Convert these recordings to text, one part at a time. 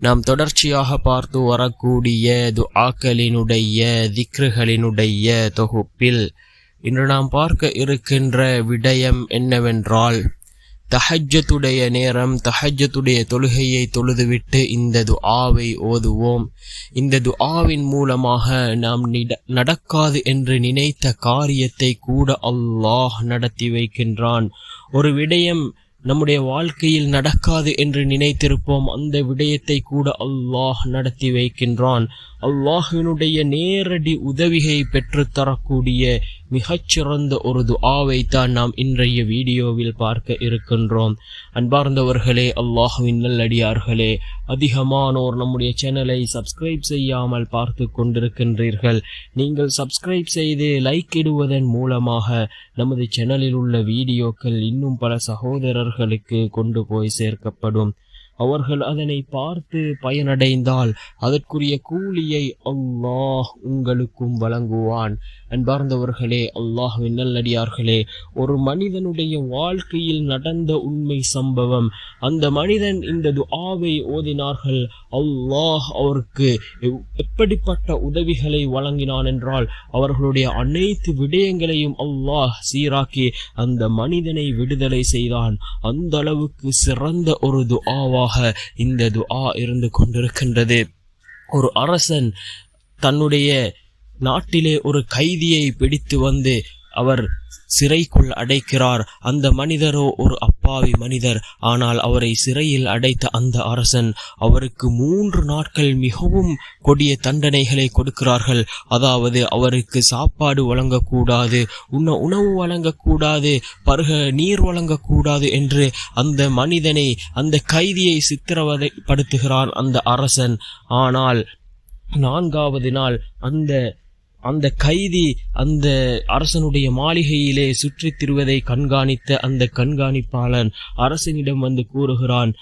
நாம் தொடர்ச்சியாக பார்த்து வரக்கூடிய துஆக்களினுடைய திக்ருகளினுடைய தொகுப்பில் இன்று நாம் பார்க்க இருக்கின்ற விடயம் என்னவென்றால் தஹஜத்துடைய நேரம் தஹஜத்துடைய தொழுகையை தொழுதுவிட்டு இந்த துஆவை ஓதுவோம். இந்த துஆவின் மூலமாக நாம் நடக்காது என்று நினைத்த காரியத்தை கூட அல்லாஹ் நடத்தி வைக்கின்றான். ஒரு விடயம் நம்முடைய வாழ்க்கையில் நடக்காது என்று நினைத்திருப்போம். அந்த விடயத்தை கூட அல்லாஹ் நடத்தி வைக்கின்றான். அல்லாஹினுடைய நேரடி உதவியை பெற்றுத்தரக்கூடிய மிகச்சிறந்த ஒரு துஆவை தான் நாம் இன்றைய வீடியோவில் பார்க்க இருக்கின்றோம். அன்பார்ந்தவர்களே அல்லாஹுவின் நல்லடியார்களே அதிகமானோர் நம்முடைய சேனலை சப்ஸ்கிரைப் செய்யாமல் பார்த்து கொண்டிருக்கின்றீர்கள். நீங்கள் சப்ஸ்கிரைப் செய்து லைக் இடுவதன் மூலமாக நமது சேனலில் உள்ள வீடியோக்கள் இன்னும் பல அவர்களுக்கு கொண்டு போய் சேர்க்கப்படும். அவர்கள் அதனை பார்த்து பயனடைந்தால் அதற்குரிய கூலியை அல்லாஹ் உங்களுக்கும் வழங்குவான். அன்பார்ந்தவர்களே அல்லாஹுவின் நல்லடியார்களே ஒரு மனிதனுடைய வாழ்க்கையில் நடந்த உண்மை சம்பவம். அந்த மனிதன் இந்த துஆவை ஓதினார்கள். அல்லாஹ் அவருக்கு எப்படிப்பட்ட உதவிகளை வழங்கினான் என்றால் அவர்களுடைய அனைத்து விடயங்களையும் அல்லாஹ் சீராக்கி அந்த மனிதனை விடுதலை செய்தான். அந்த அளவுக்கு சிறந்த ஒரு துஆவாக இந்த துஆ இருந்து கொண்டிருக்கின்றது. ஒரு அரசன் தன்னுடைய நாட்டிலே ஒரு கைதியை பிடித்து வந்து அவர் சிறைக்குள் அடைக்கிறார். அந்த மனிதரோ ஒரு அப்பாவி மனிதர். ஆனால் அவரை சிறையில் அடைத்த அந்த அரசன் அவருக்கு மூன்று நாட்கள் மிகவும் கொடிய தண்டனைகளை கொடுக்கிறார்கள். அதாவது அவருக்கு சாப்பாடு வழங்கக்கூடாது உண்ண உணவு வழங்கக்கூடாது பருக நீர் வழங்கக்கூடாது என்று அந்த மனிதனை அந்த கைதியை சித்திரவதைப்படுத்துகிறான் அந்த அரசன். ஆனால் நான்காவது நாள் அந்த அந்த கைதி அந்த அரசனுடைய மாளிகையிலே சுற்றித் திருவதை கண்காணித்த அந்த கண்காணிப்பாளன் அரசனிடம் வந்து கூறுகிறான்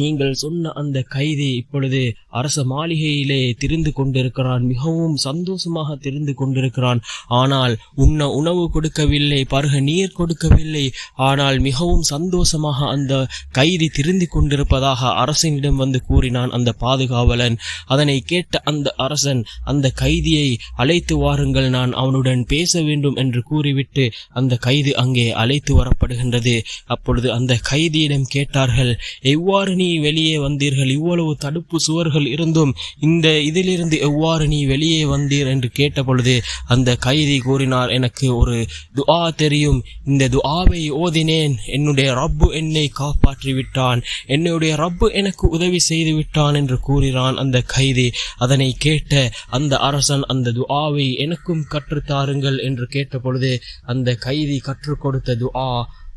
நீங்கள் சொன்ன அந்த கைதி இப்பொழுது அரச மாளிகையிலே திரிந்து கொண்டிருக்கிறான். மிகவும் சந்தோஷமாக திரிந்து கொண்டிருக்கிறான். ஆனால் உண்ண உணவு கொடுக்கவில்லை பருக நீர் கொடுக்கவில்லை. ஆனால் மிகவும் சந்தோஷமாக அந்த கைதி திரிந்து கொண்டிருப்பதாக அரசனிடம் வந்து கூறினான் அந்த பாதுகாவலன். அதனை கேட்ட அந்த அரசன் அந்த கைதியை அழைத்து வாருங்கள் நான் அவனுடன் பேச வேண்டும் என்று கூறிவிட்டு அந்த கைது அங்கே அழைத்து வரப்படுகின்றது. அப்பொழுது அந்த கைதியிடம் கேட்டார்கள் எவ்வாறு நீ வெளியே வந்தீர்கள் இவ்வளவு தடுப்பு சுவர்கள் இருந்தும் இந்த இதிலிருந்து எவ்வாறு நீ வெளியே வந்தீர் என்று கேட்ட பொழுது அந்த கைதி கூறினார் எனக்கு ஒரு துஆ தெரியும் இந்த துஆவை ஓதினேன் என்னுடைய ரப்பு என்னை காப்பாற்றி விட்டான் என்னுடைய ரப்பு எனக்கு உதவி செய்து விட்டான் என்று கூறினான் அந்த கைதி அதனை கேட்ட அந்த அரசன் அந்த துஆவை எனக்கும் கற்றுத்தாருங்கள் என்று கேட்ட பொழுது அந்த கைதி கற்றுக் கொடுத்த துஆ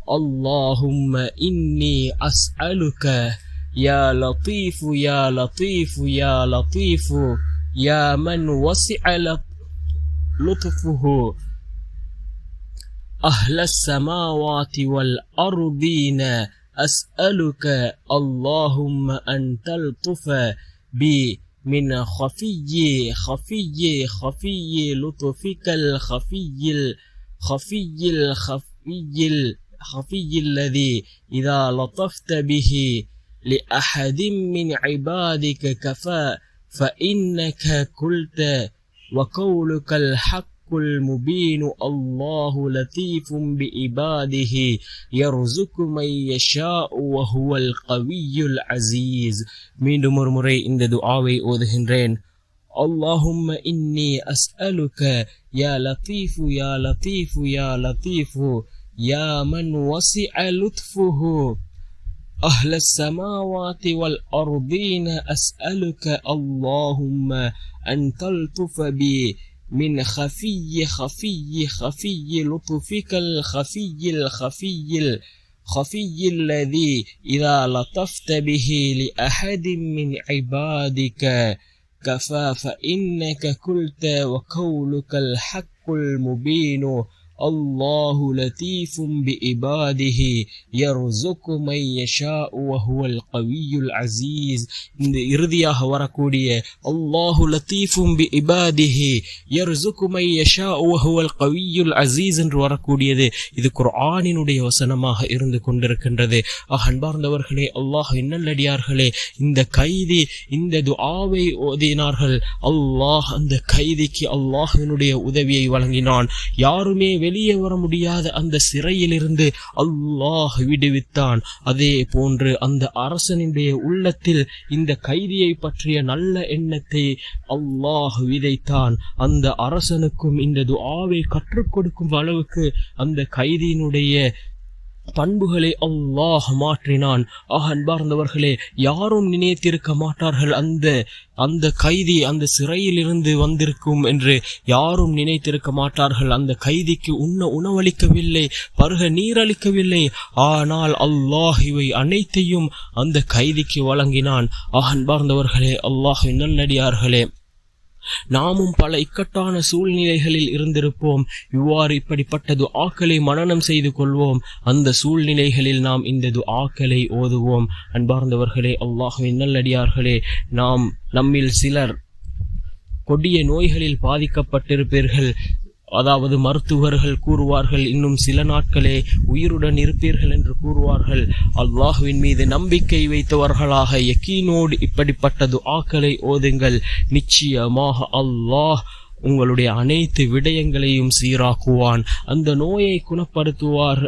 اللهم إني أسألك يا لطيف يا لطيف يا لطيف. يا من وسع لطفه. أهل السماوات والأرضين أسألك اللهم أن تلطف بي من خفي خفي خفي لطفك الخفي الخفي الخفي الخفي الذي إذا لطفت به لأحد من عبادك كفى فإنك قلت وقولك الحق المبين الله لطيف بعباده يرزق من يشاء وهو القوي العزيز. من دمر مري in the dua or the اللهم إني أسألك يا لطيف يا لطيف يا لطيف يا من وسع لطفه. أهل السماوات والأرضين أسألك اللهم أن تلطف بي من خفي خفي خفي لطفك الخفي الخفي الخفي الذي إذا لطفت به لأحد من عبادك كفى فإنك قلت وقولك الحق المبين الله لطيف بعباده يرزق من يشاء وهو القوي العزيز இந்த இறுதியாக வரக்கூடிய அல்லாஹு லத்தீஃபும் பி இபாதிஹி யர்சுகு மை யஷா வஹுவல் கவியுல் அசீஸ் என்று வரக்கூடியது இது குர்ஆனினுடைய வசனமாக இருந்து கொண்டிருக்கின்றது ஆக அன்பார்ந்தவர்களே அல்லாஹ் இன்னல்லடியார்களே இந்த கைதி இந்த துஆவை ஓதினார்கள் அல்லாஹ் அந்த கைதிக்கு அல்லாஹ்வினுடைய உதவியை வழங்கினான் யாருமே வெளியே வர முடியாத அந்த சிறையிலிருந்து அல்லாஹ் விடுவித்தான். அதே போன்று அந்த அரசனுடைய உள்ளத்தில் இந்த கைதியை பற்றிய நல்ல எண்ணத்தை அல்லாஹ் விதைத்தான். அந்த அரசனுக்கும் இந்த துஆவை கற்றுக் கொடுக்கும் அளவுக்கு அந்த கைதியினுடைய பண்புகளை அல்லாஹ் மாற்றினான். ஆக அன்பார்ந்தவர்களே யாரும் நினைத்திருக்க மாட்டார்கள் அந்த அந்த கைதி அந்த சிறையில் இருந்து வந்திருக்கும் என்று யாரும் நினைத்திருக்க மாட்டார்கள். அந்த கைதிக்கு உண்ண உணவளிக்கவில்லை பருக நீரளிக்கவில்லை. ஆனால் அல்லாஹ் இவை அனைத்தையும் அந்த கைதிக்கு வழங்கினான். ஆக அன்பார்ந்தவர்களே அல்லாஹ் நல்லடியார்களே நாமும் பல இக்கட்டான சூழ்நிலைகளில் இருந்திருப்போம். இவ்வாறு இப்படிப்பட்டது ஆக்களை மனனம் செய்து கொள்வோம். அந்த சூழ்நிலைகளில் நாம் இந்த துஆக்களை ஓதுவோம். அன்பார்ந்தவர்களே அல்லாஹுவின் நல்லடியார்களே நாம் நம்மில் சிலர் கொடிய நோய்களில் பாதிக்கப்பட்டிருப்பீர்கள். அதாவது மருத்துவர்கள் கூறுவார்கள் இன்னும் சில நாட்களே உயிருடன் இருப்பீர்கள் என்று கூறுவார்கள். அல்லாஹுவின் மீது நம்பிக்கை வைத்தவர்களாக யக்கீனோடு இப்படிப்பட்ட துஆக்களை ஓதுங்கள். நிச்சயமாக அல்லாஹ் உங்களுடைய அனைத்து விடயங்களையும் சீராக்குவான். அந்த நோயை குணப்படுத்துவார்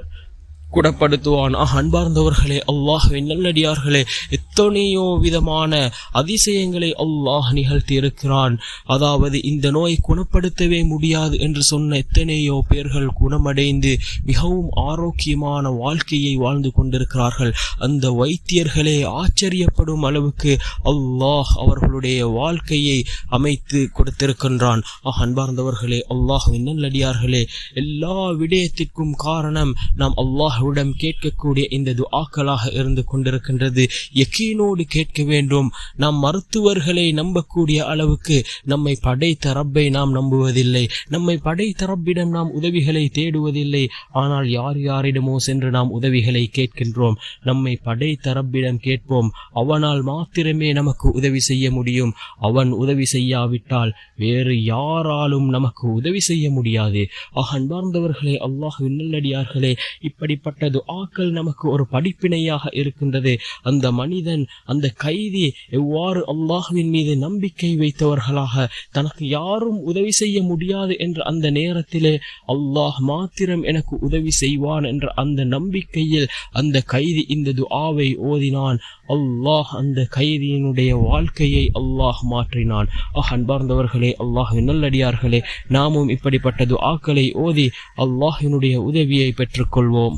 குணப்படுத்துவான். ஆக அன்பார்ந்தவர்களே அல்லாஹுவின் நல்லடியார்களே எத்தனையோ விதமான அதிசயங்களை அல்லாஹ் நிகழ்த்தியிருக்கிறான். அதாவது இந்த நோயை குணப்படுத்தவே முடியாது என்று சொன்ன எத்தனையோ பேர்கள் குணமடைந்து மிகவும் ஆரோக்கியமான வாழ்க்கையை வாழ்ந்து கொண்டிருக்கிறார்கள். அந்த வைத்தியர்களே ஆச்சரியப்படும் அளவுக்கு அல்லாஹ் அவர்களுடைய வாழ்க்கையை அமைத்து கொடுத்திருக்கின்றான். ஆஹ் அன்பார்ந்தவர்களே அல்லாஹுவின் நல்லடியார்களே எல்லா விடயத்திற்கும் காரணம் நாம் அல்லாஹ் அல்லாஹ்விடம் கேட்கக்கூடிய இந்த துஆக்களாக இருந்து கொண்டிருக்கின்றது. யக்கீனோடு கேட்க வேண்டும். நாம் மருத்துவர்களை நம்பக்கூடிய அளவுக்கு நம்மை படைத்த ரப்பை நாம் நம்புவதில்லை. நம்மை படைத்த ரப்பிடம் நாம் உதவிகளை தேடுவதில்லை. ஆனால் யார் யாரிடமோ சென்று நாம் உதவிகளை கேட்கின்றோம். நம்மை படைத்த ரப்பிடம் கேட்போம். அவனால் மாத்திரமே நமக்கு உதவி செய்ய முடியும். அவன் உதவி செய்யாவிட்டால் வேறு யாராலும் நமக்கு உதவி செய்ய முடியாது. ஆக அன்பார்ந்தவர்களே அல்லாஹ் நல்லடியார்களே இப்படிப்பட்ட இப்படிப்பட்ட துஆக்கள் நமக்கு ஒரு படிப்பினையாக இருக்கின்றது. அந்த மனிதன் அந்த கைதி எவ்வாறு அல்லாஹுவின் மீது நம்பிக்கை வைத்தவர்களாக தனக்கு யாரும் உதவி செய்ய முடியாது என்ற அந்த நேரத்திலே அல்லாஹ் மாத்திரம் எனக்கு உதவி செய்வான் என்ற அந்த நம்பிக்கையில் அந்த கைதி இந்த துஆவை ஓதினான். அல்லாஹ் அந்த கைதியினுடைய வாழ்க்கையை அல்லாஹ் மாற்றினான். ஆஹ் அன்பார்ந்தவர்களே அல்லாஹ் நல்லடியார்களே நாமும் இப்படிப்பட்ட துஆக்களை ஓதி அல்லாஹினுடைய உதவியை பெற்றுக்கொள்வோம்.